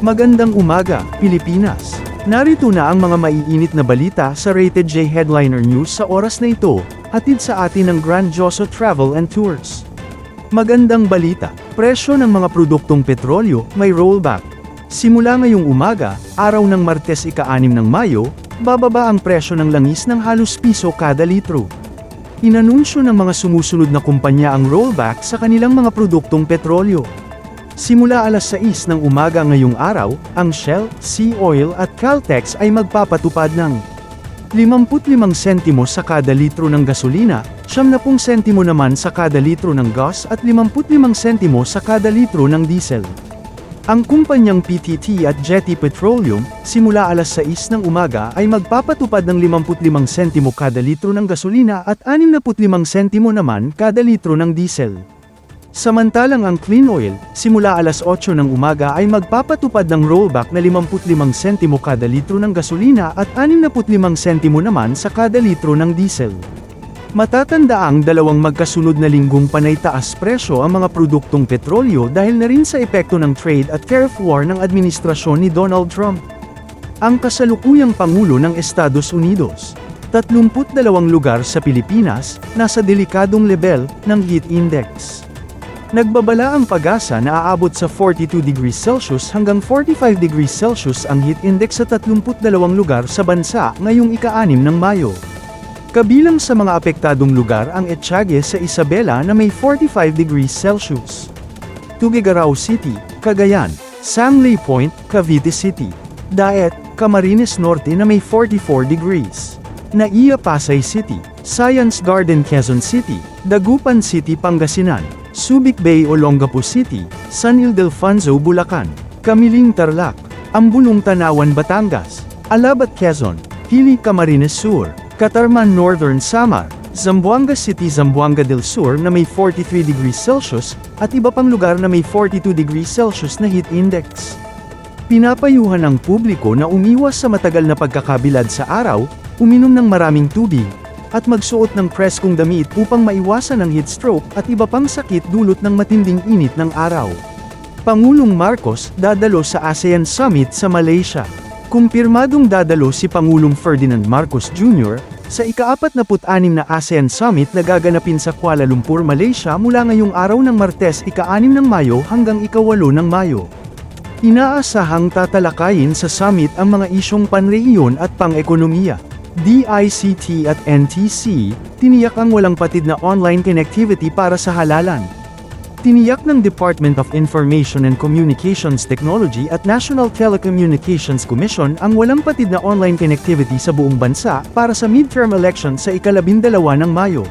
Magandang umaga, Pilipinas. Narito na ang mga maiinit na balita sa Rated J Headliner News sa oras na ito, hatid sa atin ng Grandioso Travel and Tours. Magandang balita, presyo ng mga produktong petrolyo may rollback. Simula ngayong umaga, araw ng Martes ika-6 ng Mayo, bababa ang presyo ng langis ng halos piso kada litro. Inanunsyo ng mga sumusunod na kumpanya ang rollback sa kanilang mga produktong petrolyo. Simula alas 6 ng umaga ngayong araw, ang Shell, Sea Oil at Caltex ay magpapatupad ng 55 sentimo sa kada litro ng gasolina, 70 sentimo naman sa kada litro ng gas at 55 sentimo sa kada litro ng diesel. Ang kumpanyang PTT at Jetty Petroleum, simula alas 6 ng umaga ay magpapatupad ng 55 sentimo kada litro ng gasolina at 65 sentimo naman kada litro ng diesel. Samantalang ang clean oil, simula alas 8 ng umaga ay magpapatupad ng rollback na 55 sentimo kada litro ng gasolina at 65 sentimo naman sa kada litro ng diesel. Matatanda ang dalawang magkasunod na linggong panay taas presyo ang mga produktong petrolyo dahil na rin sa epekto ng trade at tariff war ng administrasyon ni Donald Trump. Ang kasalukuyang Pangulo ng Estados Unidos, 32 lugar sa Pilipinas, nasa delikadong level ng heat index. Nagbabala ang pag-asa na aabot sa 42 degrees Celsius hanggang 45 degrees Celsius ang heat index sa 32 lugar sa bansa ngayong ika-6 ng Mayo. Kabilang sa mga apektadong lugar ang Etchage sa Isabela na may 45 degrees Celsius. Tuguegarao City, Cagayan, Sangley Point, Cavite City. Daet, Camarines Norte na may 44 degrees. Naiya Pasay City, Science Garden Quezon City, Dagupan City Pangasinan, Subic Bay Olongapo City, San Ildefonso Bulacan, Kamiling Tarlac, Ambulong Tanawan Batangas, Alabat Quezon, Hili Camarines Sur, Catarman Northern Samar, Zamboanga City Zamboanga del Sur na may 43 degrees Celsius, at iba pang lugar na may 42 degrees Celsius na heat index. Pinapayuhan ang publiko na umiwas sa matagal na pagkakabilad sa araw, uminom ng maraming tubig, at magsuot ng preskong damit upang maiwasan ang heat stroke at iba pang sakit dulot ng matinding init ng araw. Pangulong Marcos dadalo sa ASEAN Summit sa Malaysia. Kumpirmadong dadalo si Pangulong Ferdinand Marcos Jr. sa ika-46 na ASEAN Summit na gaganapin sa Kuala Lumpur, Malaysia mula ngayong araw ng Martes ika-6 ng Mayo hanggang ika-8 ng Mayo. Inaasahang tatalakayin sa summit ang mga isyong panrehiyon at pang-ekonomiya. DICT at NTC, tiniyak ang walang patid na online connectivity para sa halalan. Tiniyak ng Department of Information and Communications Technology at National Telecommunications Commission ang walang patid na online connectivity sa buong bansa para sa midterm election sa ikalabindalawa ng Mayo.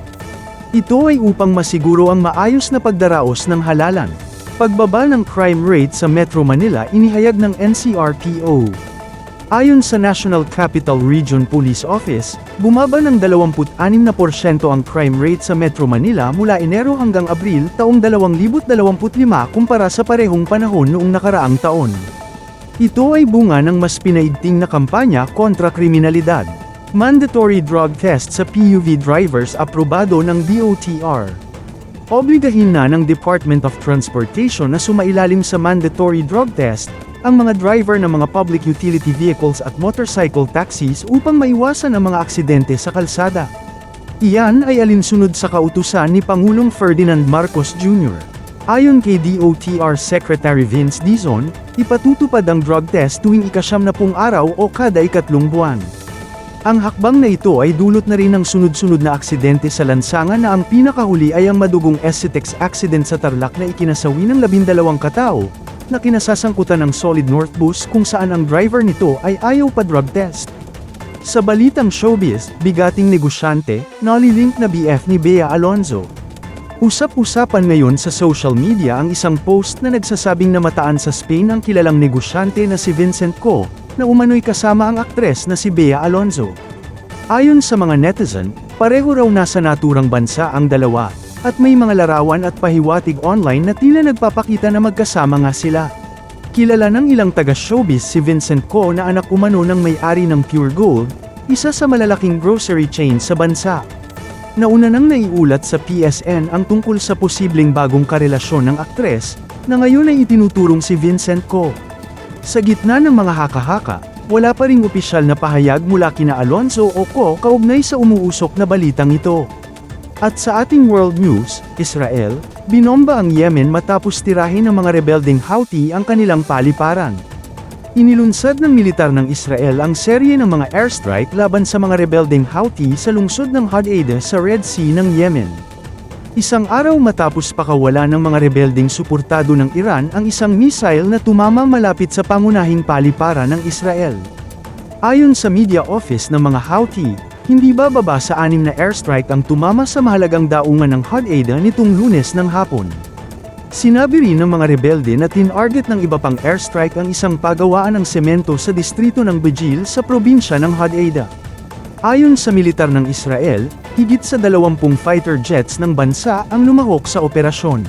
Ito ay upang masiguro ang maayos na pagdaraos ng halalan. Pagbaba ng crime rate sa Metro Manila inihayag ng NCRPO. Ayon sa National Capital Region Police Office, bumaba ng 26% ang crime rate sa Metro Manila mula Enero hanggang Abril taong 2025 kumpara sa parehong panahon noong nakaraang taon. Ito ay bunga ng mas pinaigting na kampanya kontra kriminalidad. Mandatory drug test sa PUV drivers aprobado ng DOTR. Obligahin na ng Department of Transportation na sumailalim sa mandatory drug test, ang mga driver ng mga public utility vehicles at motorcycle taxis upang maiwasan ang mga aksidente sa kalsada. Iyan ay alinsunod sa kautusan ni Pangulong Ferdinand Marcos Jr. Ayon kay DOTR Secretary Vince Dizon, ipatutupad ang drug test tuwing ikasyam na pung araw o kada ikatlong buwan. Ang hakbang na ito ay dulot na rin ng sunod-sunod na aksidente sa lansangan na ang pinakahuli ay ang madugong SCTEX accident sa Tarlac na ikinasawi ng labindalawang katao, na kinasasangkutan ng Solid North Bus kung saan ang driver nito ay ayaw pa drug test. Sa balitang showbiz, bigating negosyante, nalilink na BF ni Bea Alonzo. Usap-usapan ngayon sa social media ang isang post na nagsasabing namataan sa Spain ang kilalang negosyante na si Vincent Co, na umano'y kasama ang aktres na si Bea Alonzo. Ayon sa mga netizen, pareho raw nasa naturang bansa ang dalawa, at may mga larawan at pahiwatig online na tila nagpapakita na magkasama nga sila. Kilala ng ilang taga-showbiz si Vincent Co na anak umano ng may-ari ng Pure Gold, isa sa malalaking grocery chain sa bansa. Nauna nang naiulat sa PSN ang tungkol sa posibleng bagong karelasyon ng aktres, na ngayon ay itinuturong si Vincent Co. Sa gitna ng mga haka-haka, wala pa ring opisyal na pahayag mula kina Alonso o Ko kaugnay sa umuusok na balitang ito. At sa ating world news, Israel, binomba ang Yemen matapos tirahin ng mga rebelding Houthi ang kanilang paliparan. Inilunsad ng militar ng Israel ang serye ng mga airstrike laban sa mga rebelding Houthi sa lungsod ng Hodeida sa Red Sea ng Yemen. Isang araw matapos pakawala ng mga rebelding suportado ng Iran ang isang missile na tumama malapit sa pangunahing palipara ng Israel. Ayon sa media office ng mga Houthi, hindi bababa sa anim na airstrike ang tumama sa mahalagang daungan ng Hodeida nitong lunes ng hapon. Sinabi rin ng mga rebelde na tinarget ng iba pang airstrike ang isang pagawaan ng semento sa distrito ng Bejil sa probinsya ng Hodeida. Ayon sa militar ng Israel, higit sa 20 fighter jets ng bansa ang lumahok sa operasyon.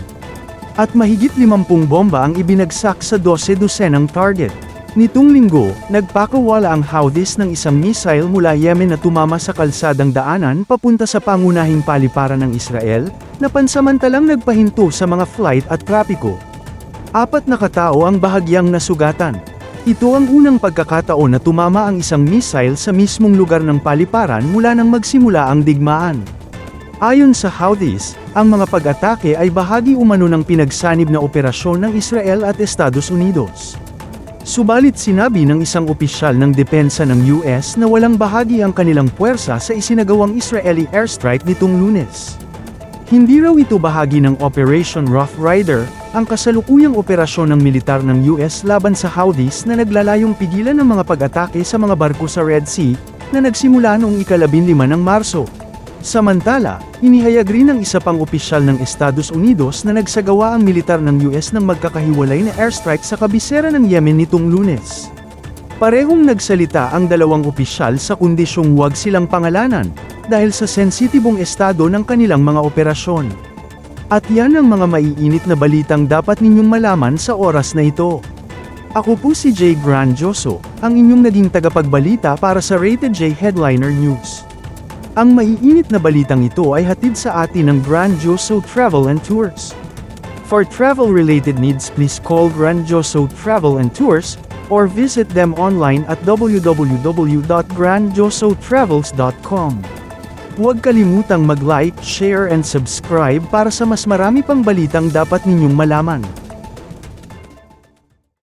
At mahigit 50 bomba ang ibinagsak sa 12 dosenang target. Nitong linggo, nagpakawala ang Houthis ng isang missile mula Yemen na tumama sa kalsadang daanan papunta sa pangunahing paliparan ng Israel, na pansamantalang nagpahinto sa mga flight at trapiko. Apat na katao ang bahagyang nasugatan. Ito ang unang pagkakataon na tumama ang isang missile sa mismong lugar ng paliparan mula nang magsimula ang digmaan. Ayon sa Houthis, ang mga pag-atake ay bahagi umano ng pinagsanib na operasyon ng Israel at Estados Unidos. Subalit sinabi ng isang opisyal ng depensa ng US na walang bahagi ang kanilang puwersa sa isinagawang Israeli airstrike nitong lunes. Hindi raw ito bahagi ng Operation Rough Rider, ang kasalukuyang operasyon ng militar ng US laban sa Houthis na naglalayong pigilan ng mga pag-atake sa mga barko sa Red Sea, na nagsimula noong ikalabinlima ng Marso. Samantala, inihayag rin ng isa pang opisyal ng Estados Unidos na nagsagawa ang militar ng US ng magkakahiwalay na airstrike sa kabisera ng Yemen nitong lunes. Parehong nagsalita ang dalawang opisyal sa kondisyong huwag silang pangalanan, dahil sa sensitibong estado ng kanilang mga operasyon. At yan ang mga maiinit na balitang dapat ninyong malaman sa oras na ito. Ako po si Jay Grandioso, ang inyong naging tagapagbalita para sa Rated J Headliner News. Ang maiinit na balitang ito ay hatid sa atin ng Grandioso Travel and Tours. For travel-related needs please call Grandioso Travel and Tours, or visit them online at www.grandiosotravels.com. Huwag kalimutang mag-like, share and subscribe para sa mas marami pang balitang dapat ninyong malaman.